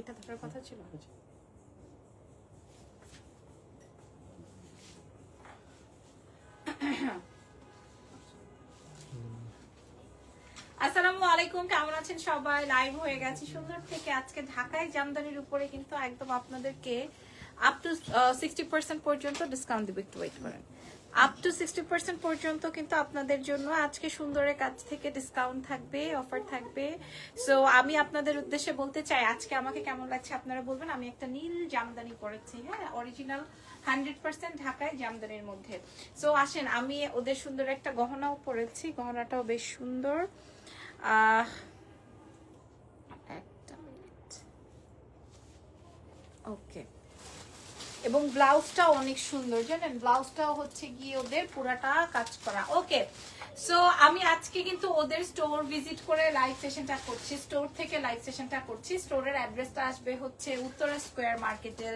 এটা থাকার কথা ছিল? আসসালামু আলাইকুম কেমন আছেন সবাই? লাইভ হয়ে গেছে সুন্দর থেকে। আজকে ঢাকায় জামদানির উপরে কিন্তু একদম আপনাদেরকে আপ টু সিক্সটি পার্সেন্ট পর্যন্ত ডিসকাউন্ট দিবে। একটু ওয়েট করেন। আপ টু সিক্সটি পার্সেন্ট পর্যন্ত কিন্তু আপনাদের জন্য আজকে সুন্দরের কাছ থেকে ডিসকাউন্ট থাকবে অফার থাকবে। সো আমি আপনাদের উদ্দেশ্যে বলতে চাই, আজকে আমাকে কেমন লাগছে আপনারা বলবেন? আমি একটা নীল জামদানি পরেছি হ্যাঁ? অরিজিনাল হান্ড্রেড পার্সেন্ট ঢাকায় জামদানির মধ্যে। সো আসেন, আমি ওদের সুন্দর একটা গহনাও পরেছি। গহনাটাও বেশ সুন্দর। একটা মিনিট ওকে এবং ব্লাউজটাও অনেক সুন্দর, জানেন? ব্লাউজটাও হচ্ছে গিয়ে ওদের পুরাটা কাজ করা। ওকে সো আমি আজকে কিন্তু ওদের স্টোর ভিজিট করে লাইভ সেশনটা করছি স্টোর থেকে লাইভ সেশনটা করছি। স্টোরের অ্যাড্রেসটা আসবে হচ্ছে উত্তরা স্কোয়ার মার্কেটের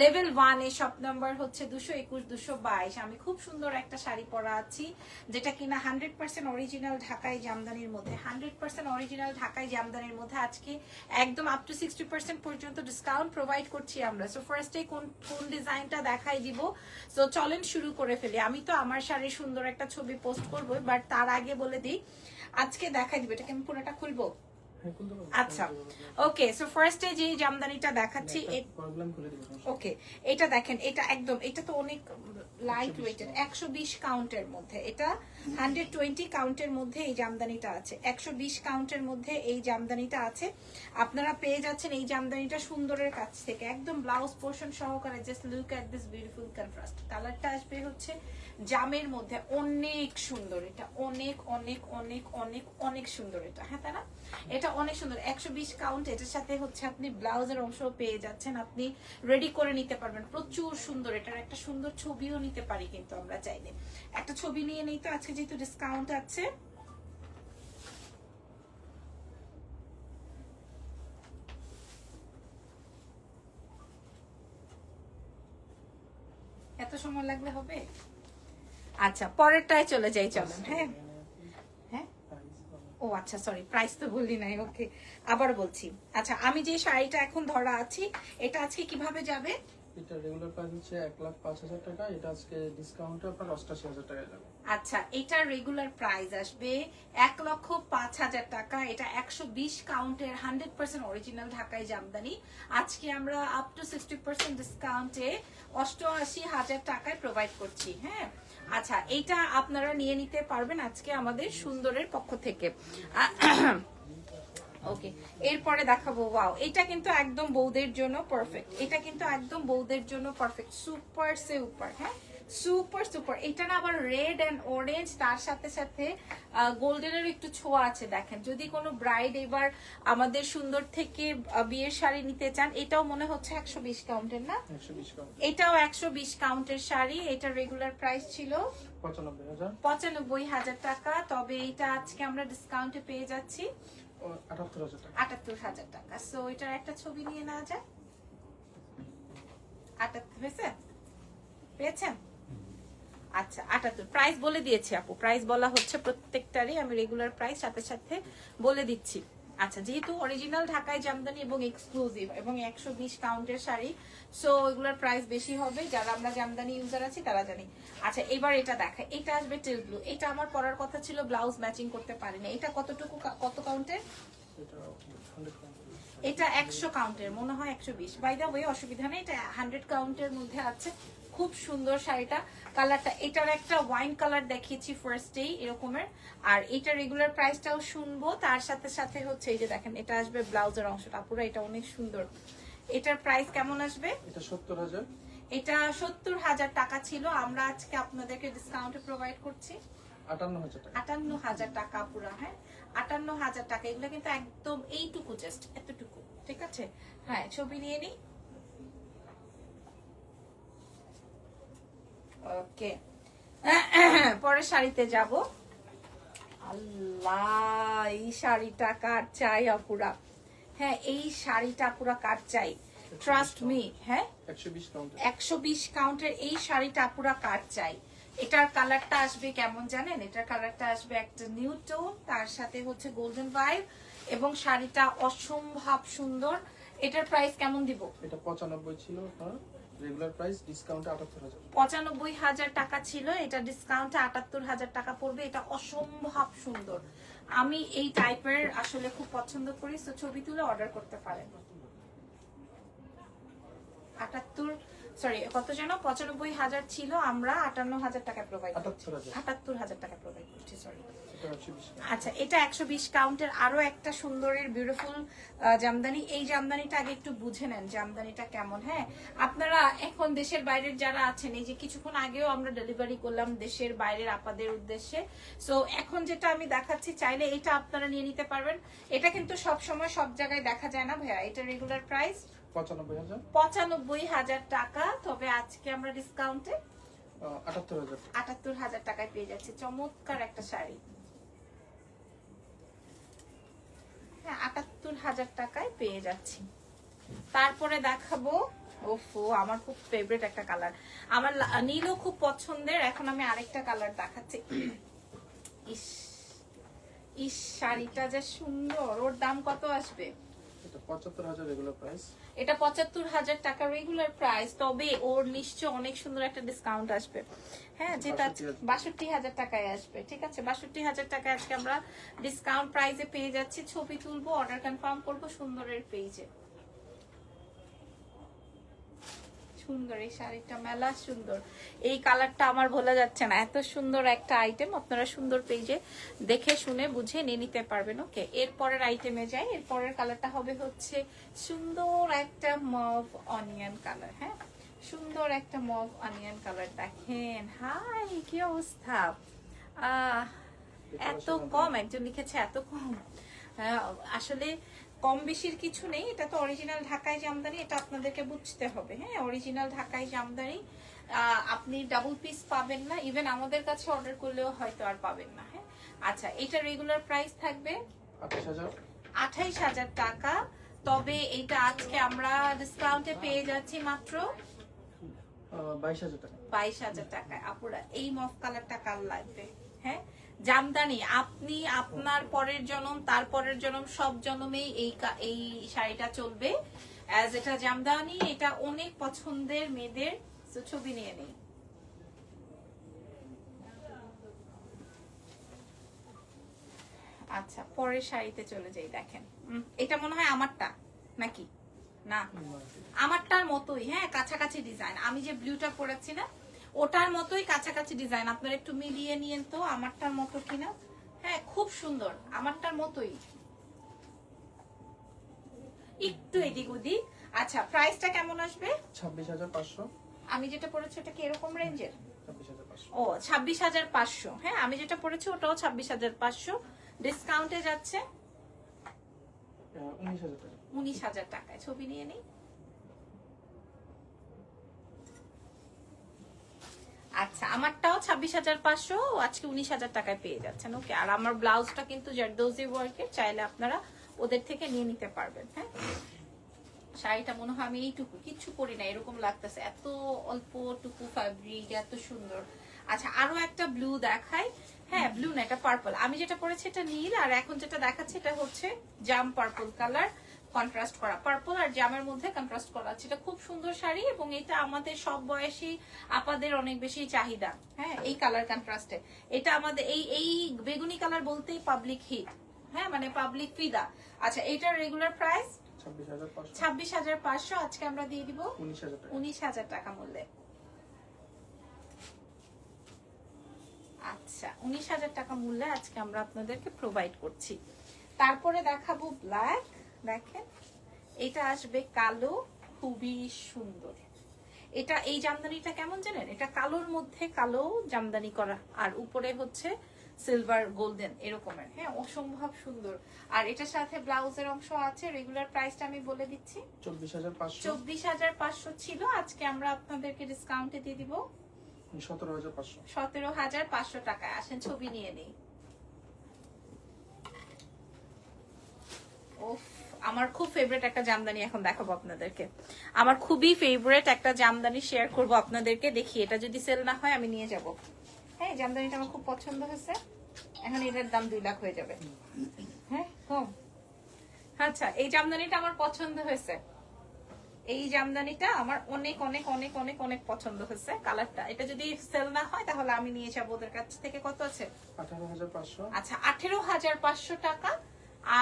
লেভেল ওয়ান শপ নাম্বার হচ্ছে দুশো একুশ, দুশো বাইশ। আমি খুব সুন্দর একটা শাড়ি পরা আছি, যেটা কিনা হান্ড্রেড পার্সেন্ট অরিজিনাল ঢাকাই জামদানির মধ্যে। হান্ড্রেড পার্সেন্ট অরিজিনাল ঢাকাই জামদানির মধ্যে আজকে একদম আপ টু সিক্সটি পার্সেন্ট পর্যন্ত ডিসকাউন্ট প্রোভাইড করছি আমরা। সো ফার্স্টে কোন কোন ডিজাইনটা দেখাই দিব। সো চলেন শুরু করে ফেলি। আমি তো আমার শাড়ির সুন্দর একটা ছবি পোস্ট করব বাট তার আগে বলে দিই, আজকে দেখাই দিব। এটাকে আমি পুরোটা খুলবো? আচ্ছা ওকে সো ফার্স্টে যে জামদানিটা দেখাচ্ছি ওকে এটা দেখেন এটা একদম এটা তো অনেক লাইট ওয়েটেড একশো বিশ কাউন্টের মধ্যে এটা হান্ড্রেড টোয়েন্টি কাউন্টের মধ্যে এই জামদানিটা আছে। একশো বিশ কাউন্টের মধ্যে এই জামদানিটা আছে। আপনারা পেয়ে যাচ্ছেন এই জামদানিটা সুন্দরের কাছ থেকে। একদম ব্লাউজ পোর্শন সহকারে just look at this beautiful contrast কালারটা আসবে হচ্ছে জামের মধ্যে অনেক সুন্দর, এটা অনেক অনেক অনেক অনেক অনেক সুন্দর এটা। হ্যাঁ তাই না? এটা অনেক সুন্দর। একশো বিশ কাউন্ট এটার সাথে হচ্ছে আপনি ব্লাউজের অংশ পেয়ে যাচ্ছেন। আপনি রেডি করে নিতে পারবেন। প্রচুর সুন্দর, এটার একটা সুন্দর ছবিও নিতে পারি কিন্তু আমরা চাইলে। একটা ছবি নিয়ে নেই তো, আজকে যেহেতু ডিসকাউন্ট আছে। এত সময় লাগলে হবে? আচ্ছা পরেরটায় চলে যাই চলেন হ্যাঁ? হ্যাঁ? ও আচ্ছা সরি প্রাইস তো বললি নাই ওকে আবার বলছি। আচ্ছা আমি যে শাড়িটা এখন ধরা আছি এটা আজকে কীভাবে যাবে? এটা রেগুলার প্রাইস হচ্ছে এক লাখ পাঁচ হাজার টাকা এটা আজকে ডিসকাউন্টে আপনার অষ্টাশি হাজার টাকায় যাবে। আচ্ছা এটার রেগুলার প্রাইস আসবে এক লক্ষ পাঁচ হাজার টাকা এটা একশো বিশ কাউন্টের হান্ড্রেড পার্সেন্ট অরিজিনাল ঢাকায় জামদানি। আজকে আমরা আপ টু সিক্সটি পার্সেন্ট ডিসকাউন্টে অষ্টআশি হাজার টাকায় প্রোভাইড করছি হ্যাঁ? আচ্ছা এইটা আপনারা নিয়ে নিতে পারবেন আজকে আমাদের সুন্দরের পক্ষ থেকে। ওকে, এরপরে দেখাবো ওয়াও এটা কিন্তু একদম বৌদের জন্য পারফেক্ট এটা কিন্তু একদম বৌদের জন্য পারফেক্ট সুপার সুপার হ্যাঁ? সুপার সুপার এটা না আবার রেড এন্ড অরেঞ্জ তার সাথে সাথে গোল্ডেনের একটু ছোঁয়া আছে দেখেন। যদি কোনো ব্রাইড এবার আমাদের সুন্দর থেকে বিয়ের শাড়ি নিতে চান এটাও মনে হচ্ছে একশো বিশ কাউন্টের না? এটাও একশো বিশ কাউন্টের শাড়ি। এটা রেগুলার প্রাইস ছিল পঁচানব্বই হাজার। টাকা। তবে এটা আজকে আমরা ডিসকাউন্টে পেয়ে যাচ্ছি। আটাত্তর হাজার টাকা। আটাত্তর হাজার টাকা। সো এটার একটা ছবি নিয়ে নেওয়া যায়। আটাত্তর হয়েছে? পেয়েছেন? আচ্ছা আটাত্তর। প্রাইস বলে দিয়েছি আপু। প্রাইস বলা হচ্ছে প্রত্যেকটারই, আমি রেগুলার প্রাইস সাথে সাথে বলে দিচ্ছি। আচ্ছা যেহেতু অরিজিনাল ঢাকায় জামদানি এবং এক্সক্লুসিভ এবং একশো বিশ কাউন্টের শাড়ি সো এগুলোর প্রাইস বেশি হবে। যারা আমরা জামদানি ইউজার আছি, তারা জানি। আচ্ছা এবার এটা দেখা। এটা আসবে টেল ব্লু এটা আমার পরার কথা ছিল ব্লাউজ ম্যাচিং করতে পারিনি। এটা কতটুকু কত কাউন্টের এটা এটা একশো কাউন্টের মনে হয় একশো বিশ। বাই দা ওয়ে অসুবিধা নেই, এটা হান্ড্রেড কাউন্টের মধ্যে আছে। খুব সুন্দর শাড়িটা। কালারটা এটার একটা ওয়াইন কালার দেখিয়েছি ফার্স্টেই এরকমের। আর এটা রেগুলার প্রাইসটাও শুনব তার সাথে সাথে হচ্ছে এই যে দেখেন এটা আসবে ব্লাউজের অংশটা পুরো এটা অনেক সুন্দর। এটার প্রাইস কেমন আসবে? এটা সত্তর হাজার। এটা সত্তর হাজার টাকা ছিল আমরা আজকে আপনাদেরকে ডিসকাউন্টে প্রোভাইড করছি। আটান্ন হাজার টাকা। আটান্ন হাজার টাকা পুরো হ্যাঁ? আটান্ন হাজার টাকা এগুলো কিন্তু একদম এইটুকু জাস্ট এতটুকু ঠিক আছে? হ্যাঁ ছবি নিয়ে নিই ওকে পরের শাড়িতে যাব। আল্লাহ এই শাড়িটা কার চাই আপুরা হ্যাঁ এই শাড়িটা পুরা কার চাই? ট্রাস্ট মি হ্যাঁ? একশো বিশ কাউন্টের এই শাড়িটা পুরা কাট চাই? এটার কালারটা আসবে কেমন জানেন? এটার কালারটা আসবে একটা নিউ টোন তার সাথে হচ্ছে গোল্ডেন ভাইব এবং শাড়িটা অসম্ভব সুন্দর। এটার প্রাইস কেমন দিব? এটা পঁচানব্বই ছিল রেগুলার প্রাইস ডিসকাউন্টে আটাত্তর হাজার। পঁচানব্বই হাজার টাকা ছিল, এটা ডিসকাউন্টে আটাত্তর হাজার টাকা পড়বে, এটা অসম্ভব সুন্দর। আমি এই টাইপের আসলে খুব পছন্দ করি তো ছবি তুলে অর্ডার করতে পারেন। আটাত্তর সরি কত যেন পঁচানব্বই হাজার ছিল আমরা আটান্ন হাজার টাকা প্রোভাইড আটাত্তর হাজার। টাকা প্রোভাইড করছি সরি আচ্ছা এটা একশো বিশ কাউন্টের আরও একটা সুন্দরের বিউটিফুল জামদানি। এই জামদানিটা আগে একটু বুঝে নেন জামদানিটা কেমন হ্যাঁ? আপনারা এখন দেশের বাইরের যারা আছেন এই যে কিছুক্ষণ আগেও আমরা ডেলিভারি করলাম দেশের বাইরের আপাদের উদ্দেশ্যে। সো এখন যেটা আমি দেখাচ্ছি চাইলে এটা আপনারা নিয়ে নিতে পারবেন। এটা কিন্তু সব সময় সব জায়গায় দেখা যায় না ভাইয়া এটা রেগুলার প্রাইস পঁচানব্বই হাজার? টাকা তবে আজকে আমরা ডিসকাউন্টে আটাত্তর হাজার টাকায় পেয়ে যাচ্ছে। চমৎকার একটা শাড়ি। হ্যাঁ আটাত্তর হাজার টাকায় পেয়ে যাচ্ছি। তারপরে দেখাবো। ওফো আমার খুব ফেভারিট একটা কালার আমার নীলও খুব পছন্দের। এখন আমি আরেকটা কালার দেখাচ্ছি। ইস ইস শাড়িটা যে সুন্দর। ওর দাম কত আসবে? এটা পঁচাত্তর হাজার টাকা রেগুলার প্রাইস তবে ওর নিশ্চয় অনেক সুন্দর একটা ডিসকাউন্ট আসবে। হ্যাঁ যেটা বাষট্টি হাজার। টাকায় আসবে ঠিক আছে? বাষট্টি হাজার টাকায় আজকে আমরা ডিসকাউন্ট প্রাইসে পেয়ে যাচ্ছি। ছবি তুলবো অর্ডার কনফার্ম করব সুন্দরের পেজে সুন্দর এই শাড়িটা মেলা সুন্দর। এই কালারটা আমার ভোলা যাচ্ছে না। এত সুন্দর একটা আইটেম আপনারা সুন্দর পেজে দেখে শুনে বুঝে নিয়ে নিতে পারবেন ওকে এরপরের আইটেমে যাই। এরপরের কালারটা হবে হচ্ছে সুন্দর একটা মভ অনিয়ন কালার হ্যাঁ? সুন্দর একটা মভ অনিয়ন কালার দেখেন। হাই কি অবস্থা? আহ এত কম একজন লিখেছে এত কম। আহ, আসলে কম বেশির কিছু নেই এটা তো অরিজিনাল ঢাকাই জামদানি এটা আপনাদেরকে বুঝতে হবে। হ্যাঁ অরিজিনাল ঢাকাই জামদানি আপনি ডাবল পিস পাবেন না ইভেন আমাদের কাছে অর্ডার করলেও হয়তো আর পাবেন না হ্যাঁ। আচ্ছা এটা রেগুলার প্রাইস থাকবে আঠাইশ হাজার টাকা তবে এটা আজকে আমরা ডিসকাউন্টে পেয়ে যাচ্ছি মাত্র বাইশ হাজার টাকা। বাইশ হাজার টাকায়। আপুরা এই মফ কালারটা কার লাগবে হ্যাঁ? জামদানি আপনি আপনার পরের জনম তার পরের জনম সব জনমেই এই এই শাড়িটা চলবে। অ্যাজ এটা জামদানি এটা অনেক পছন্দের মেয়েদের ছবি নিয়ে নেই। আচ্ছা পরের শাড়িতে চলে যাই দেখেন। এটা মনে হয় আমারটা নাকি? না? আমারটার মতোই হ্যাঁ কাছাকাছি ডিজাইন আমি যে ব্লুটা পরেছি না ওটার মতোই কাছাকাছি ডিজাইন আপনারা একটু মিলিয়ে নিয়েন তো আমারটার মতো কিনা। হ্যাঁ খুব সুন্দর আমারটার মতোই। একটু এদিক ওদিক। আচ্ছা প্রাইসটা কেমন আসবে? ছাব্বিশ হাজার পাঁচশো। আমি যেটা পরেছি ওটা কি এরকম রেঞ্জের ও ছাব্বিশ হাজার পাঁচশো। হ্যাঁ আমি যেটা পরেছি ওটাও ছাব্বিশ হাজার পাঁচশো। ডিসকাউন্টে যাচ্ছে? উনিশ হাজার টাকায়। ছবি নিয়ে নিই? আচ্ছা আমারটাও ছাব্বিশ হাজার পাঁচশো, আজকে উনিশ হাজার টাকায় পেয়ে যাচ্ছেন। ওকে, আর আমার ব্লাউজটা কিন্তু জারদৌজি ওয়ার্কের চাইলে আপনারা ওদের থেকে নিয়ে নিতে পারবেন হ্যাঁ? শাড়িটা মনে হয় আমি এইটুকু, কিচ্ছু করি না, এরকম লাগতেছে। এত অল্প টুকু ফ্যাব্রিক এত সুন্দর। আচ্ছা আরও একটা ব্লু দেখাই। হ্যাঁ ব্লু না, এটা পার্পল আমি যেটা পরেছি এটা নীল, আর এখন যেটা দেখাচ্ছে এটা হচ্ছে জাম পার্পল কালার কন্ট্রাস্ট করা। পার্পল আর জামের মধ্যে কন্ট্রাস্ট করা। এটা খুব সুন্দর শাড়ি এবং এটা আমাদের সব বয়সী আপাদের অনেক বেশি চাহিদা। হ্যাঁ এই কালার কন্ট্রাস্টে এটা আমাদের এই এই বেগুনি কালার বলতেই পাবলিক হিট হ্যাঁ মানে পাবলিক ফিদা। আচ্ছা এটার রেগুলার প্রাইস ছাব্বিশ হাজার পাঁচশো। আজকে আমরা দিয়ে দিব উনিশ হাজার টাকা। মূল্যে। আচ্ছা উনিশ হাজার টাকা মূল্যে আজকে আমরা আপনাদেরকে প্রোভাইড করছি। তারপরে দেখাবো ব্ল্যাক দেখেন এটা আসবে কালো খুবই সুন্দর। এটা এই জামদানিটা কেমন জানেন? এটা কালোর মধ্যে কালো জামদানি করা আর উপরে হচ্ছে সিলভার গোল্ডেন এরকমের। হ্যাঁ অসম্ভব সুন্দর। আর এটার সাথে ব্লাউজের অংশ আছে রেগুলার প্রাইসটা আমি বলে দিচ্ছি। চব্বিশ হাজার পাঁচশো। চব্বিশ হাজার পাঁচশো ছিল আজকে আমরা আপনাদেরকে ডিসকাউন্টে দিয়ে দিব। সতেরো হাজার পাঁচশো। সতেরো হাজার পাঁচশো টাকায়। আসেন ছবি নিয়ে নেই। ওফ আমার খুব ফেভারিট একটা জামদানি এখন দেখাবো আপনাদেরকে। আমার খুবই ফেভারিট একটা জামদানি শেয়ার করব আপনাদেরকে। দেখি এটা যদি সেল না হয় আমি নিয়ে যাব। হ্যাঁ জামদানিটা আমার খুব পছন্দ হয়েছে। এখন এটার দাম দুই লাখ হয়ে যাবে। হ্যাঁ কম। আচ্ছা এই জামদানিটা আমার পছন্দ হয়েছে। এই জামদানিটা আমার অনেক অনেক অনেক অনেক অনেক পছন্দ হয়েছে। কালারটা এটা যদি সেল না হয় তাহলে আমি নিয়ে যাব। ওদের কাছ থেকে কত আছে? আঠারো হাজার পাঁচশো। আচ্ছা আঠেরো হাজার পাঁচশো টাকা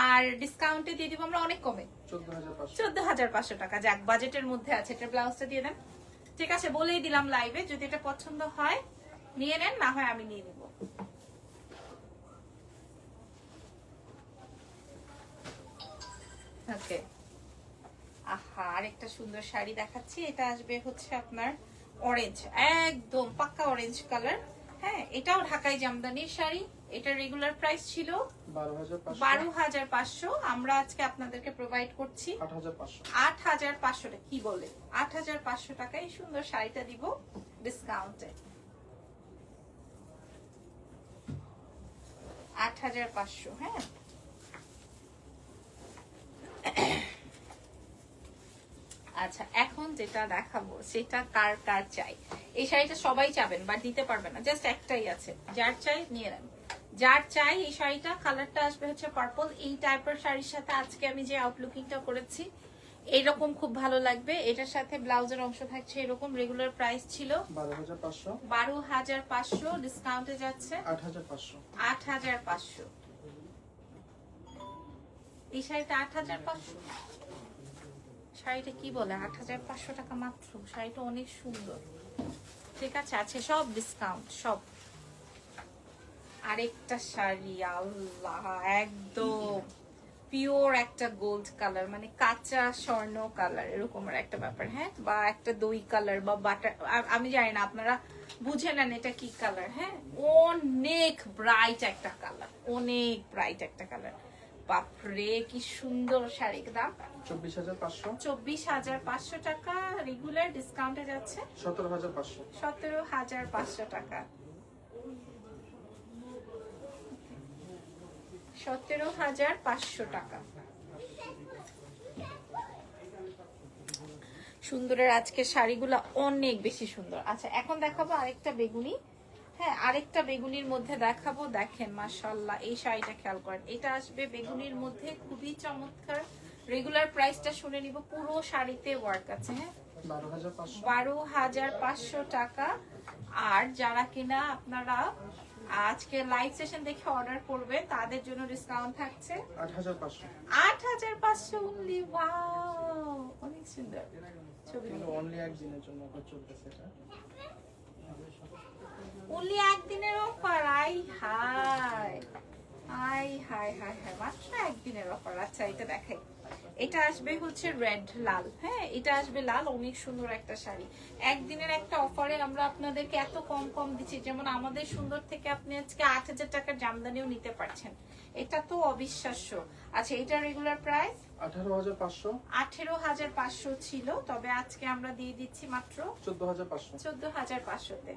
আর ডিসকাউন্টে দিয়ে দিব আমরা অনেক কমে। চোদ্দ হাজার পাঁচশো। টাকা। যাক বাজেটের মধ্যে আছে এটা ব্লাউজটা দিয়ে দেন। ঠিক আছে বলেই দিলাম লাইভে যদি এটা পছন্দ হয় নিয়ে নেন না হয় আমি নিয়ে নিব। ওকে আহা আরেকটা সুন্দর শাড়ি দেখাচ্ছি। এটা আসবে হচ্ছে আপনার অরেঞ্জ একদম পাক্কা অরেঞ্জ কালার হ্যাঁ এটাও ঢাকাই জামদানির শাড়ি। এটা রেগুলার প্রাইস ছিল বারো হাজার পাঁচশো। আমরা আজকে আপনাদেরকে প্রোভাইড করছি আট হাজার পাঁচশো। আট টাকা কি বলে? আট হাজার পাঁচশো টাকায় সুন্দর শাড়িটা দিব ডিসকাউন্টে আট হাজার পাঁচশো হ্যাঁ? আচ্ছা এখন যেটা দেখাবো সেটা কার কার চাই? এই শাড়িটা সবাই চাবেন বা দিতে পারবে না জাস্ট একটাই আছে। যার চাই নিয়ে নেন। যার চাই এই শাড়িটা কালারটা আসবে হচ্ছে পার্পল এই টাইপের শাড়ির সাথে আজকে আমি যে আউটলুকিংটা করেছি এরকম খুব ভালো লাগবে। এটার সাথে ব্লাউজের অংশ থাকছে এরকম রেগুলার প্রাইস ছিল বারো হাজার পাঁচশো। ডিসকাউন্টে যাচ্ছে আট হাজার পাঁচশো। আট হাজার পাঁচশো। এই শাড়িটা আট হাজার পাঁচশো। শাড়িটা কি বলে? আট হাজার পাঁচশো টাকা মাত্র। শাড়িটা অনেক সুন্দর। ঠিক আছে? আছে সব ডিসকাউন্ট সব। আরেকটা শাড়ি আল্লাহ একদম পিওর একটা গোল্ড কালার মানে কাঁচা স্বর্ণ কালার এরকম একটা ব্যাপার হ্যাঁ? বা একটা দই কালার বা বাটার আমি জানি না আপনারা বুঝে নেন এটা কি কালার হ্যাঁ? অনেক ব্রাইট একটা কালার অনেক ব্রাইট একটা কালার বাপরে কি সুন্দর শাড়ি দাম। চব্বিশ হাজার পাঁচশো। চব্বিশ হাজার পাঁচশো টাকা রেগুলার ডিসকাউন্টে যাচ্ছে। সতেরো হাজার পাঁচশো। সতেরো হাজার পাঁচশো টাকা। সতেরো হাজার পাঁচশো টাকা। সুন্দরের আজকের শাড়িগুলো অনেক বেশি সুন্দর। আচ্ছা এখন দেখাবো আরেকটা বেগুনি। হ্যাঁ আরেকটা বেগুনির মধ্যে দেখাবো। দেখেন মাশাল্লাহ এই শাড়িটা খেয়াল করেন। এটা আসবে বেগুনির মধ্যে খুবই চমৎকার। রেগুলার প্রাইসটা শুনে নিব। পুরো শাড়িতে ওয়ার্ক আছে হ্যাঁ? বারো হাজার পাঁচশো টাকা। আর যারা কিনা আপনারা আজকে লাইভ সেশন দেখে অর্ডার করবে তাদের জন্য ডিসকাউন্ট থাকছে। আট হাজার পাঁচশো। আট হাজার পাঁচশো উনলি ওয়াও অনেক সুন্দর ছবি। অনলি একদিনের জন্য অফার চলতেছে এটা। একদিনের অফার আই হাই আই হাই হাই হাই মাত্র একদিনের অফার। আচ্ছা এটা দেখাই। এটা আসবে হচ্ছে রেড লাল। হ্যাঁ এটা আসবে লাল অনেক সুন্দর একটা শাড়ি। একদিনের একটা অফারে আমরা আপনাদেরকে এত কম কম দিচ্ছি। যেমন আমাদের সুন্দর থেকে আপনি আজকে আট হাজার টাকার জামদানিও নিতে পারছেন। এটা তো অবিশ্বাস্য। আচ্ছা এটা রেগুলার প্রাইস আঠারো হাজার পাঁচশো। আঠেরো হাজার পাঁচশো ছিল তবে আজকে আমরা দিয়ে দিচ্ছি মাত্র চোদ্দ হাজার পাঁচশো। চোদ্দ হাজার পাঁচশোতে।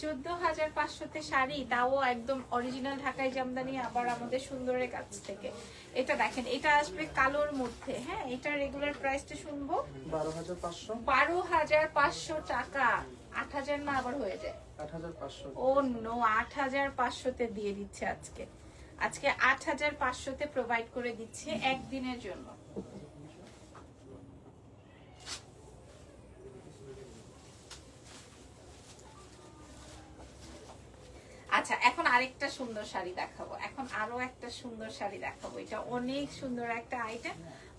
চোদ্দ হাজার পাঁচশোতে শাড়ি তাও একদম অরিজিনাল ঢাকাই জামদানি আবার আমাদের সুন্দরের কাছ থেকে। এটা দেখেন এটা আসবে কালোর মধ্যে হ্যাঁ? এটা রেগুলার প্রাইসটা শুনব? বারো হাজার পাঁচশো। বারো হাজার পাঁচশো টাকা। আট হাজার না আবার হয়ে যায়? আট হাজার পাঁচশো। ও নো আট হাজার পাঁচশোতে দিয়ে দিচ্ছে আজকে। আজকে আট হাজার পাঁচশোতে প্রোভাইড করে দিচ্ছে একদিনের জন্য। আচ্ছা এখন আরেকটা সুন্দর শাড়ি দেখাবো। এখন আরও একটা সুন্দর শাড়ি দেখাবো। এটা অনেক সুন্দর একটা আইটেম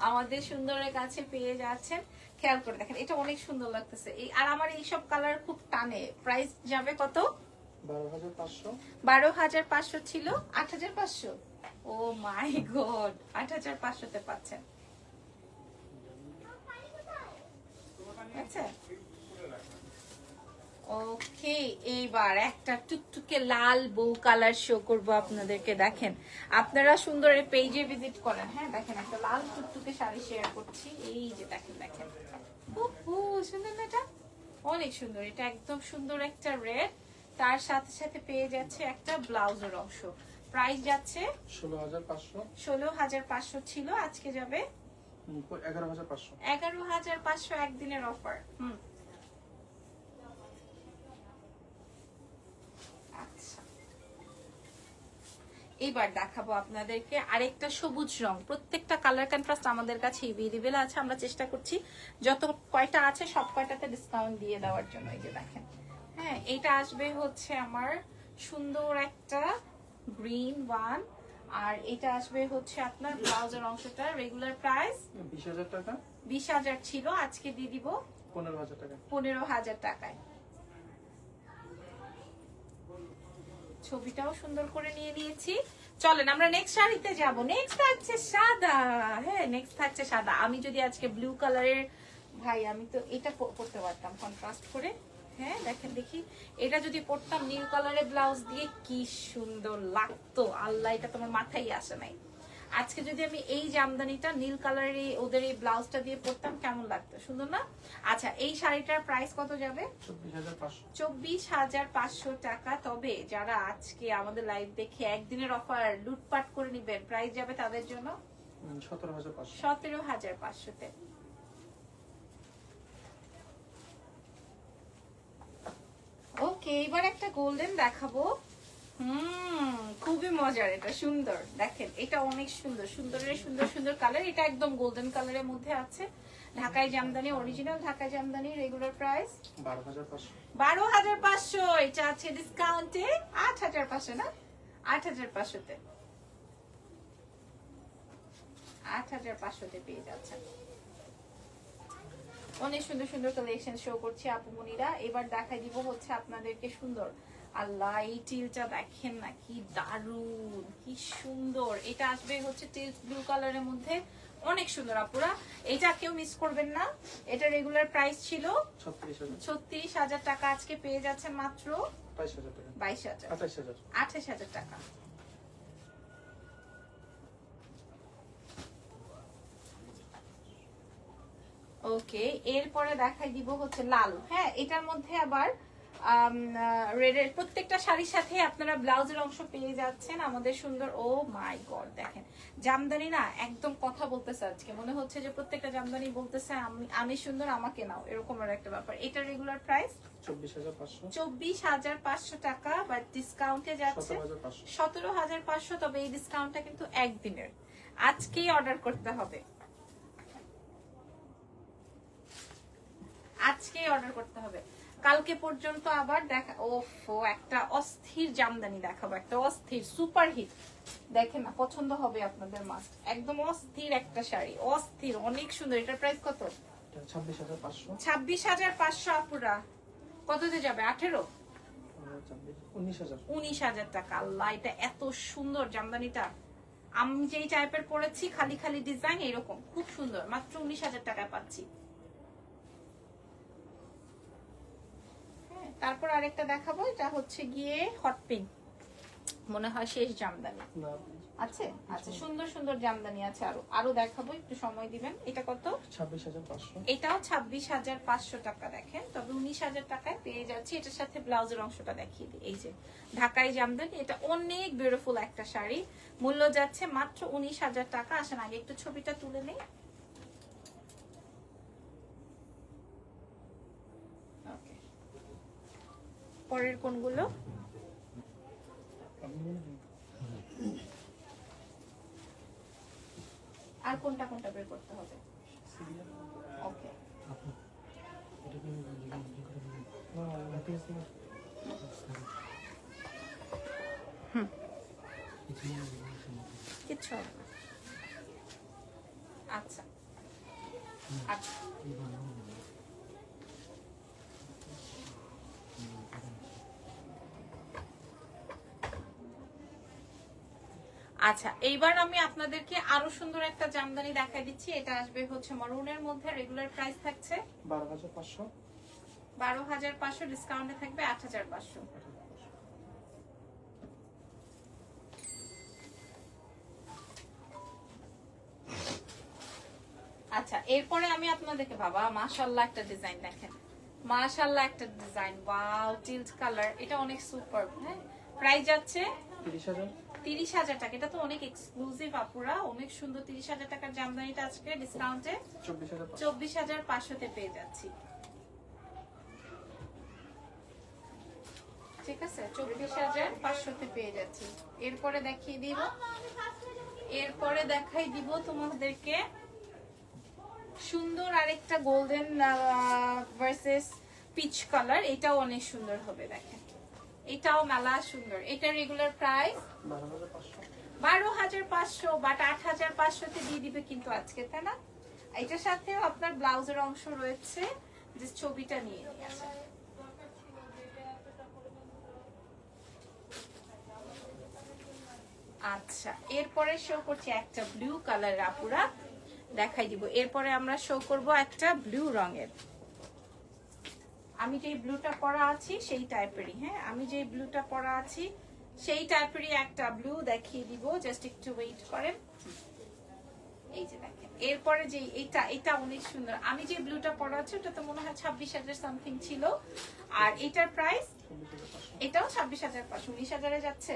আমাদের সুন্দরের কাছে পেয়ে যাচ্ছেন। খেয়াল করে দেখেন এটা অনেক সুন্দর লাগতেছে। এই আর আমার এইসব কালার খুব টানে। প্রাইস যাবে কত? বারো হাজার পাঁচশো। বারো হাজার পাঁচশো ছিল আট হাজার পাঁচশো। ও মাই গড আট হাজার পাঁচশোতে পাচ্ছেন আচ্ছা ওকে এইবার একটা টুকটুকে লাল বউ কালার শো করব আপনাদেরকে দেখেন। আপনারা সুন্দর পেজে ভিজিট করেন হ্যাঁ দেখেন একটা লাল টুকটুকে শাড়ি শেয়ার করছি। এই যে দেখেন দেখেন। সুন্দর না এটা? অনেক সুন্দর এটা একদম সুন্দর একটা রেড তার সাথে সাথে পেয়ে যাচ্ছে একটা ব্লাউজের অংশ। প্রাইস যাচ্ছে ষোলো হাজার পাঁচশো। ষোলো হাজার পাঁচশো ছিল আজকে যাবে এগারো হাজার পাঁচশো। এগারো হাজার পাঁচশো একদিনের অফার হুম আচ্ছা এবার দেখাবো আপনাদেরকে আরেকটা সবুজ রং। প্রত্যেকটা কালার কন্ট্রাস্ট আমাদের কাছে এভেলেবেল আছে। আমরা চেষ্টা করছি যত কয়টা আছে সব কয়টাতে ডিসকাউন্ট দিয়ে দেওয়ার জন্য। এই যে দেখেন। হ্যাঁ এটা আসবে হচ্ছে আমার সুন্দর একটা গ্রিন ওয়ান আর এটা আসবে হচ্ছে আপনার ব্লাউজের অংশটা রেগুলার প্রাইস বিশ হাজার টাকা। বিশ হাজার ছিল আজকে দিয়ে দিব পনেরো হাজার টাকা। পনেরো হাজার টাকায়। ছবিটাও সুন্দর করে নিয়ে নিয়েছি। চলেন, আমরা নেক্সট শাড়িতে যাব। নেক্সট থাকছে সাদা। হ্যাঁ নেক্সট থাকছে সাদা। আমি যদি আজকে ব্লু কালারের ভাই, আমি তো এটা পড়তে পরতে পারতাম কন্ট্রাস্ট করে। হ্যাঁ দেখেন দেখি। এটা যদি পরতাম নীল কালারের ব্লাউজ দিয়ে, কি সুন্দর লাগতো। আল্লাহ, এটা তোমার মাথায় আসে নাই। আজকে যদি আমি এই জামদানিটা নীল কালারের এই- ওদের এই ব্লাউজটা দিয়ে পরতাম কেমন লাগতো? সুন্দর না? আচ্ছা এই শাড়িটার প্রাইস কত যাবে? চব্বিশ হাজার পাঁচশো। টাকা। তবে যারা আজকে আমাদের লাইভ দেখে একদিনের অফার লুটপাট করে নিবেন প্রাইস যাবে তাদের জন্য? সতেরো হাজার পাঁচশো। সতেরো হাজার পাঁচশোতে। ওকে এবার একটা গোল্ডেন দেখাবো। হুম খুবই মজার এটা সুন্দর। দেখেন এটা অনেক সুন্দর সুন্দরের সুন্দর সুন্দর কালার এটা একদম গোল্ডেন কালারের মধ্যে আছে। ঢাকায় জামদানি অরিজিনাল ঢাকায় জামদানি রেগুলার প্রাইস বারো হাজার পাঁচশো। এটা আছে ডিসকাউন্টে আট হাজার পাঁচশো না? আট হাজার পাঁচশোতে। আট হাজার পাঁচশোতে পেয়ে যাচ্ছেন। অনেক সুন্দর সুন্দর কালেকশন শো করছি আপুমনিরা এবার দেখাই দিব হচ্ছে আপনাদেরকে সুন্দর আল্লাহ এই টিলটা দেখেন না কি দারুণ কি সুন্দর। এটা আসবে হচ্ছে টিল ব্লু কালারের মধ্যে। অনেক সুন্দর আপুরা। এটা কেউ মিস করবেন না। এটা রেগুলার প্রাইস ছিল ছত্রিশ হাজার। টাকা আজকে পেয়ে যাচ্ছেন মাত্র বাইশ হাজার আঠাশ হাজার। টাকা। ওকে এরপরে দেখাই দিব হচ্ছে লাল। হ্যাঁ এটার মধ্যে আবার রেডের প্রত্যেকটা শাড়ির সাথে আপনারা ব্লাউজের অংশ পেয়ে যাচ্ছেন আমাদের সুন্দর। ও মাই গড দেখেন। জামদানি না একদম কথা বলতেছে আজকে। মনে হচ্ছে যে প্রত্যেকটা জামদানি বলতেছে আমি আমি সুন্দর আমাকে নাও। এরকম একটা ব্যাপার। এটা রেগুলার প্রাইস চব্বিশ হাজার পাঁচশো। টাকা বা ডিসকাউন্টে যাচ্ছে। সতেরো হাজার পাঁচশো। তবে এই ডিসকাউন্টটা কিন্তু একদিনের। আজকেই অর্ডার করতে হবে। আজকেই অর্ডার করতে হবে। কালকে পর্যন্ত আবার দেখা ওফো একটা অস্থির জামদানি দেখাবো একটা অস্থির সুপার হিট দেখেন না পছন্দ হবে আপনাদের মাস্ট একদম অস্থির একটা শাড়ি অস্থির অনেক সুন্দর। এটার প্রাইস কত? ছাব্বিশ হাজার পাঁচশো। আপুরা। কততে যাবে? আঠেরো? উনিশ হাজার। উনিশ হাজার টাকা। আল্লাহ এটা এত সুন্দর জামদানিটা। আমি যেই টাইপের পরেছি খালি খালি ডিজাইন এরকম। খুব সুন্দর। মাত্র উনিশ হাজার টাকায় পাচ্ছি। তারপর আরেকটা দেখাবো এটা হচ্ছে গিয়ে হট পিঙ্ক মনে হয় শেষ জামদানি। আছে? আচ্ছা সুন্দর সুন্দর জামদানি আছে আরও। আরও দেখাবো একটু সময় দিবেন। এটা কত? ছাব্বিশ হাজার পাঁচশো। এটাও ছাব্বিশ হাজার পাঁচশো টাকা দেখেন তবে উনিশ হাজার টাকায় পেয়ে যাচ্ছি। এটার সাথে ব্লাউজের অংশটা দেখিয়ে দিই। এই যে ঢাকায় জামদানি এটা অনেক বিউটিফুল একটা শাড়ি। মূল্য যাচ্ছে মাত্র উনিশ হাজার টাকা। আসেন আগে একটু ছবিটা তুলে নেই। পরের কোনগুলো? আর কোনটা কোনটা বের করতে হবে? ওকে। কিচ্ছু আচ্ছা। আচ্ছা। আচ্ছা এইবার আমি আপনাদেরকে আরও সুন্দর একটা জামদানি দেখাই দিচ্ছি। এটা আসবে হচ্ছে মরুনের মধ্যে রেগুলার প্রাইস থাকছে। বারো হাজার পাঁচশো। বারো হাজার পাঁচশো ডিসকাউন্টে থাকবে আট হাজার পাঁচশো। আচ্ছা এরপরে আমি আপনাদেরকে বাবা মাশাল্লাহ একটা ডিজাইন দেখেন। মাশাল্লাহ একটা ডিজাইন ওয়াও টিল্ট কালার এটা অনেক সুপার হ্যাঁ? প্রাইস যাচ্ছে তিরিশ হাজার? টাকা। এটা তো অনেক এক্সক্লুসিভ আপুরা। অনেক সুন্দর তিরিশ হাজার টাকার জামদানিটা আজকে ডিসকাউন্টে চব্বিশ হাজার চব্বিশ হাজার পাঁচশোতে পেয়ে যাচ্ছি। ঠিক আছে চব্বিশ হাজার পাঁচশোতে পেয়ে যাচ্ছি। এরপরে দেখিয়ে দিব। এরপরে দেখাই দিব তোমাদেরকে সুন্দর আরেকটা গোল্ডেন ভার্সেস পিচ কালার এটাও অনেক সুন্দর হবে দেখেন। এটাও মেলা সুন্দর। এটা রেগুলার প্রাইস বারো হাজার পাঁচশো বাট আট হাজার পাঁচশোতে দিয়ে দিবে কিন্তু আজকে, তাই না? এটার সাথেও আপনার ব্লাউজের অংশ রয়েছে যে ছবিটা নিয়ে নিয়েছে আচ্ছা এরপরে শো করছি একটা ব্লু কালার আপুরা, দেখাই দিব। এরপরে আমরা শো করব একটা ব্লু রঙের। আমি যে ব্লুটা পরা আছি সেই টাইপেরই হ্যাঁ? আমি যে ব্লুটা পরা আছি সেই টাইপেরই একটা ব্লু দেখিয়ে দিব জাস্ট একটু ওয়েট করেন। এই যে দেখেন, এরপরে যে এটা এটা অনেক সুন্দর। আমি যে ব্লুটা পরা আছি ওটা তো মনে হয় ছাব্বিশ হাজার সামথিং ছিল। আর এটার প্রাইস এটাও ছাব্বিশ হাজার পাঁচশো, উনিশ হাজারে যাচ্ছে?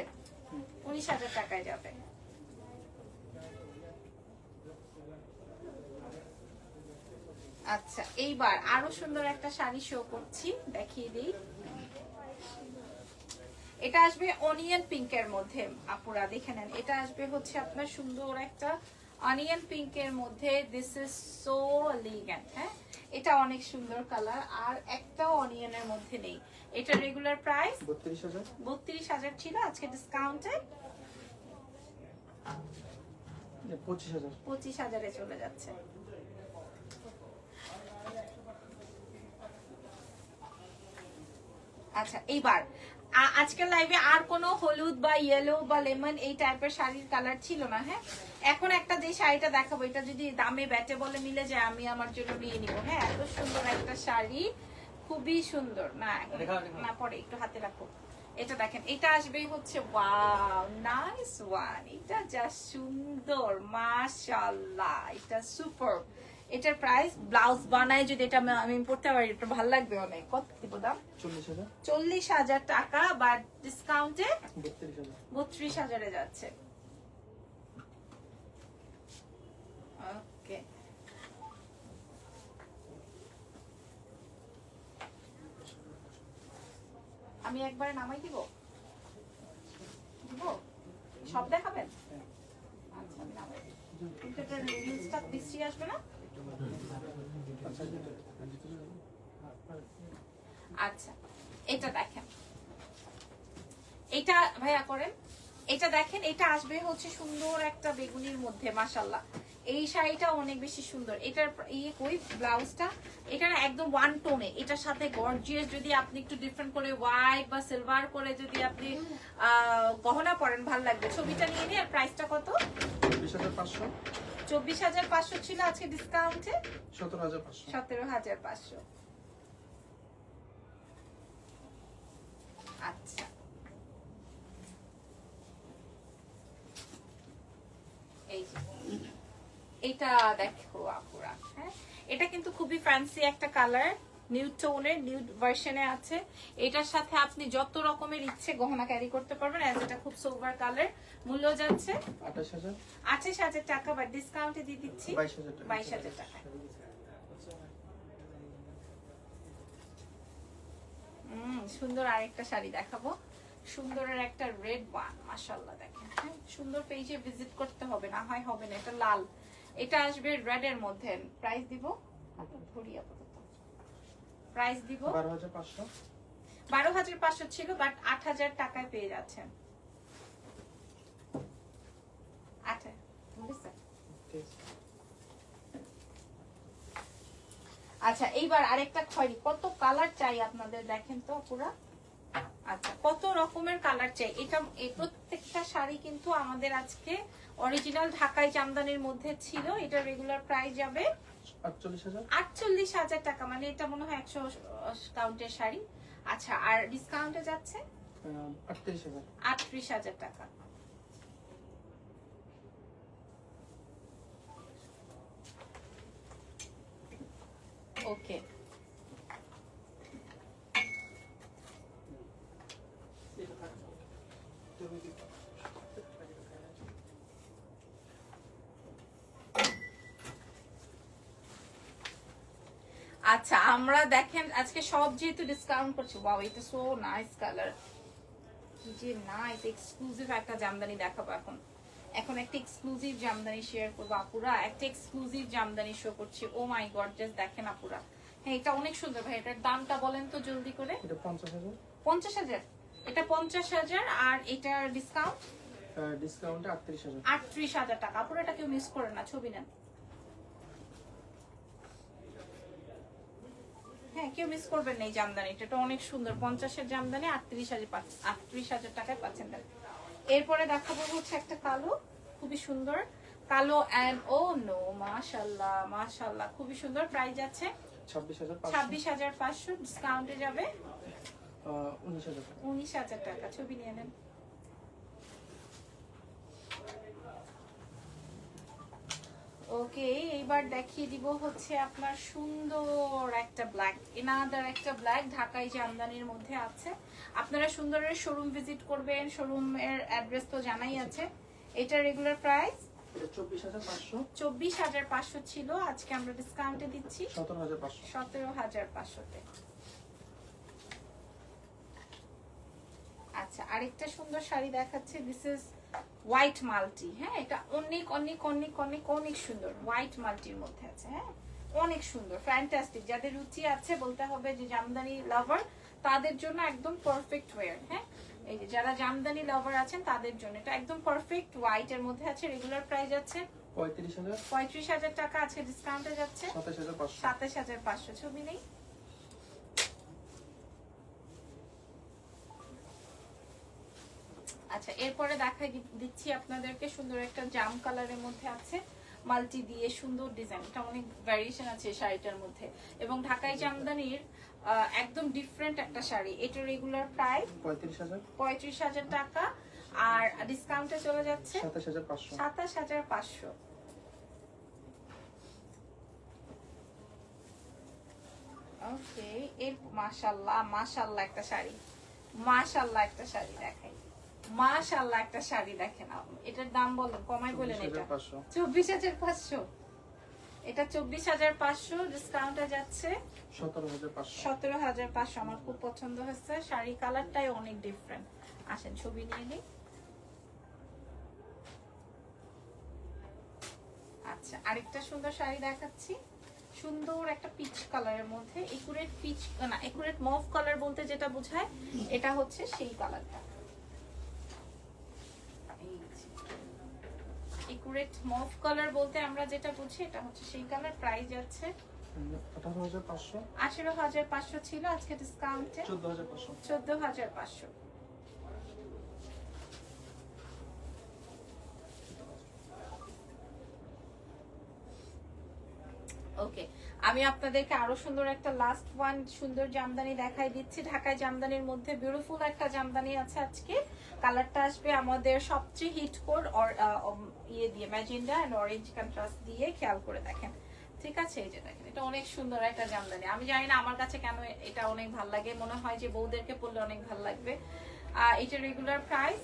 উনিশ হাজার টাকায় যাবে। আচ্ছা এইবার আরও সুন্দর একটা শাড়ি শো করছি দেখিয়ে দিই। এটা আসবে অনিয়ন পিঙ্কের মধ্যে আপুরা দেখে নেন। এটা আসবে হচ্ছে আপনার সুন্দর একটা অনিয়ন পিঙ্কের মধ্যে। দিস ইজ সো এলিগ্যান্ট হ্যাঁ? এটা অনেক সুন্দর কালার আর একটাও অনিয়নের মধ্যে নেই। এটা রেগুলার প্রাইস বত্রিশ হাজার। বত্রিশ হাজার ছিল আজকে ডিসকাউন্টে পঁচিশ হাজার। পঁচিশ হাজারে চলে যাচ্ছে। আচ্ছা এইবার। আজকের লাইভে আর কোনো হলুদ বা ইয়েলো বা লেমন এই টাইপের শাড়ির কালার ছিল না হ্যাঁ? এখন একটা যে শাড়িটা দেখাবো এটা যদি দামে ব্যাটে বলে মিলে যায় আমি আমার জন্য নিয়ে নিব হ্যাঁ? এত সুন্দর একটা শাড়ি খুবই সুন্দর। না দেখাও। না পরে একটু হাতে রাখো। এটা দেখেন এটা আসবে হচ্ছে ওয়াও নাইস ওয়ান এটা যা সুন্দর মাশাআল্লাহ এটা সুপার এটার প্রাইস ব্লাউজ বানায় যদি এটা আমি- পড়তে পারি এটা ভালো লাগবে অনেক। কত দিব দাম? চল্লিশ হাজার। টাকা বা ডিসকাউন্টে বত্রিশ হাজারে। যাচ্ছে। ওকে আমি একবারে নামাই দিব? দিব? সব দেখাবেন? আচ্ছা আমি নামাই। কিন্তু এটা বিশ্রী আসবে না? আচ্ছা এটা দেখেন। এটা ভাইয়া করেন, এটা দেখেন, এটা আসবে হচ্ছে সুন্দর একটা বেগুনির মধ্যে মাসাল্লাহ এই শাড়িটা অনেক বেশি সুন্দর। এটার ইয়ে কই? ব্লাউজটা? এটা একদম ওয়ান টোনে এটার সাথে গর্জিয়াস যদি আপনি একটু ডিফারেন্ট করে হোয়াইট বা সিলভার করে যদি আপনি গহনা পরেন, ভালো লাগবে। ছবিটা নিয়ে নিয়ে আর প্রাইসটা কত? চব্বিশ হাজার পাঁচশো। চব্বিশ হাজার পাঁচশো ছিল আজকে ডিসকাউন্টে সতেরো হাজার পাঁচশো। সতেরো হাজার পাঁচশো। আচ্ছা। এই এটা দেখো আপুরা হ্যাঁ? এটা কিন্তু খুবই ফ্যান্সি একটা কালার টোনের নিউড ভার্সনে আছে। এটার সাথে আপনি যত রকমের ইচ্ছে গহনা ক্যারি করতে পারবেন। অ্যাজ এটা খুব সোভার কালার মূল্য যাচ্ছে আঠাশ হাজার। টাকা বা ডিসকাউন্টে দিয়ে দিচ্ছি বাইশ হাজার টাকা। সুন্দর আরেকটা শাড়ি দেখাবো। সুন্দরের একটা রেড ওয়ান মাশাল্লাহ দেখেন। হ্যাঁ, সুন্দর পেজে ভিজিট করতে হবে না হয় হবে না এটা লাল। এটা আসবে রেড এর মধ্যে। প্রাইস দিব? ধরি আপাতত। প্রাইস দিব। বারো হাজার পাঁচশো। বারো হাজার পাঁচশো ছিল বাট আট হাজার টাকায় পেয়ে যাচ্ছেন। আচ্ছা এইবার আরেকটা খয়রি। কত কালার চাই আপনাদের দেখেন তো পুরা? আচ্ছা কত রকমের কালার চাই? এটা এই প্রত্যেকটা শাড়ি কিন্তু আমাদের আজকে অরিজিনাল ঢাকাই জামদানির মধ্যে ছিল এটা রেগুলার প্রাইস যাবে আটচল্লিশ হাজার? টাকা মানে এটা মনে হয় একশো কাউন্টের শাড়ি। আচ্ছা আর ডিসকাউন্টে যাচ্ছে? আটত্রিশ হাজার। টাকা। ওকে আচ্ছা আমরা দেখেন আজকে সব যেহেতু ডিসকাউন্ট করছি ওয়াও এটা সো নাইস কালার কি যে নাইস এক্সক্লুসিভ একটা জামদানি দেখাবো এখন। এখন একটা এক্সক্লুসিভ জামদানি শেয়ার করব আপুরা একটা এক্সক্লুসিভ জামদানি শো করছি। ও মাই গড জাস্ট দেখেন আপুরা। হ্যাঁ এটা অনেক সুন্দর ভাই এটার দামটা বলেন তো জলদি করে। পঞ্চাশ হাজার। এটা পঞ্চাশ হাজার আর এটার ডিসকাউন্ট ডিসকাউন্টে আটত্রিশ হাজার। আটত্রিশ হাজার টাকা। আপুরা এটা কেউ মিস করে না ছবি নেন। হ্যাঁ কেউ মিস করবেন না এই জামদানিটা এটা অনেক সুন্দর। পঞ্চাশের জামদানি আটত্রিশ হাজার আটত্রিশ হাজার টাকায় পাচ্ছেন তাহলে এরপরে দেখাবো হচ্ছে একটা কালো। খুবই সুন্দর। কালো অ্যান্ড ও নো মাশাল্লাহ মাশাল্লাহ খুবই সুন্দর। প্রাইস আছে ছাব্বিশ হাজার পাঁচশো। ছাব্বিশ হাজার পাঁচশো। ডিসকাউন্টে যাবে উনিশ উনিশ হাজার টাকা। ছবি নিয়ে নেন। ওকে এইবার দেখিয়ে দিব হচ্ছে আপনার সুন্দর একটা ব্ল্যাক এনাদার একটা ব্ল্যাক ঢাকাই জামদানির মধ্যে আছে। আপনারা সুন্দরের শোরুম ভিজিট করবেন শোরুমের অ্যাড্রেস তো জানাই আছে। এটা রেগুলার প্রাইস চব্বিশ হাজার পাঁচশো। ছিল আজকে আমরা ডিসকাউন্টে দিচ্ছি। সতেরো হাজার পাঁচশো। সতেরো হাজার পাঁচশোতে। আচ্ছা আরেকটা সুন্দর শাড়ি দেখাচ্ছে দিস ইজ হোয়াইট মাল্টি হ্যাঁ? এটা অনেক অনেক অনেক অনেক অনেক সুন্দর। হোয়াইট মাল্টির মধ্যে আছে হ্যাঁ? অনেক সুন্দর ফ্যান্টাস্টিক যাদের রুচি আছে বলতে হবে যে জামদানি লাভার তাদের জন্য একদম পারফেক্ট ওয়ার হ্যাঁ? এই যে যারা জামদানি লাভার আছেন তাদের জন্য এটা একদম পারফেক্ট হোয়াইট এর মধ্যে আছে রেগুলার প্রাইস আছে। পঁয়ত্রিশ হাজার। পঁয়ত্রিশ হাজার টাকা আছে ডিসকাউন্টে যাচ্ছে। সাতাশ হাজার পাঁচশো। সাতাশ হাজার পাঁচশো ছবি নেই। আচ্ছা এরপরে দেখা দিচ্ছি আপনাদেরকে সুন্দর একটা জাম কালারের মধ্যে আছে। মাল্টি দিয়ে সুন্দর ডিজাইন এটা অনেক ভ্যারিয়েশন আছে শাড়িটার মধ্যে। এবং ঢাকাই জামদানির একদম ডিফারেন্ট একটা শাড়ি। এটা রেগুলার প্রাইস পঁয়ত্রিশ হাজার। পঁয়ত্রিশ হাজার টাকা। আর ডিসকাউন্টে চলে যাচ্ছে সাতাশ হাজার পাঁচশো। সাতাশ হাজার পাঁচশো। ওকে এর মাশাল্লাহ মাশাল্লাহ একটা শাড়ি। মাশাল্লাহ একটা শাড়ি দেখাই। মাশাল্লাহ একটা শাড়ি দেখেন আপনি। এটার দাম বলেন কমাই বলেন এটা হাজার পাঁচশো। চব্বিশ হাজার পাঁচশো। এটা ডিসকাউন্টে যাচ্ছে আমার খুব পছন্দ হয়েছে। শাড়ি কালারটাই অনেক ডিফারেন্ট আসেন ছবি নিয়ে নিই। আচ্ছা আরেকটা সুন্দর শাড়ি দেখাচ্ছি। সুন্দর একটা পিচ কালারের মধ্যে একুরেট পিচ না একুরেট মভ কালার বলতে যেটা বোঝায় এটা হচ্ছে সেই কালারটা একুরেট মফ কালার বলতে আমরা যেটা বুঝি এটা হচ্ছে সেই কালার প্রাইস যাচ্ছে। আঠারো হাজার পাঁচশো। আঠেরো হাজার পাঁচশো ছিল আজকে ডিসকাউন্টে চোদ্দ হাজার পাঁচশো। চোদ্দ হাজার পাঁচশো। ওকে আমি আপনাদেরকে আরও সুন্দর একটা লাস্ট ওয়ান সুন্দর জামদানি দেখাই দিচ্ছি। ঢাকায় জামদানির মধ্যে বিউটিফুল একটা জামদানি আছে আজকে। কালারটা আসবে আমাদের সবচেয়ে হিট কোড ইয়ে দিয়ে ম্যাজেন্ডা এন্ড অরেঞ্জ কন্ট্রাস্ট দিয়ে খেয়াল করে দেখেন। ঠিক আছে? এই যে দেখেন এটা অনেক সুন্দর একটা জামদানি। আমি জানি না আমার কাছে কেন এটা অনেক ভালো লাগে। মনে হয় যে বউদেরকে পরলে অনেক ভালো লাগবে। এটা রেগুলার প্রাইস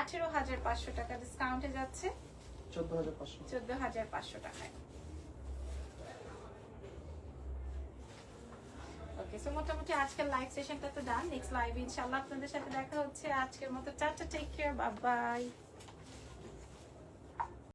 আঠেরো হাজার পাঁচশো। টাকা ডিসকাউন্টে যাচ্ছে। চোদ্দ হাজার পাঁচশো টাকায়। ওকে সো মোটামুটি আজকের লাইভ সেশনটা তো ডান নেক্সট লাইভ ইনশাল্লাহ আপনাদের সাথে দেখা হচ্ছে। আজকের মতো চারটা টেক কেয়ার বাই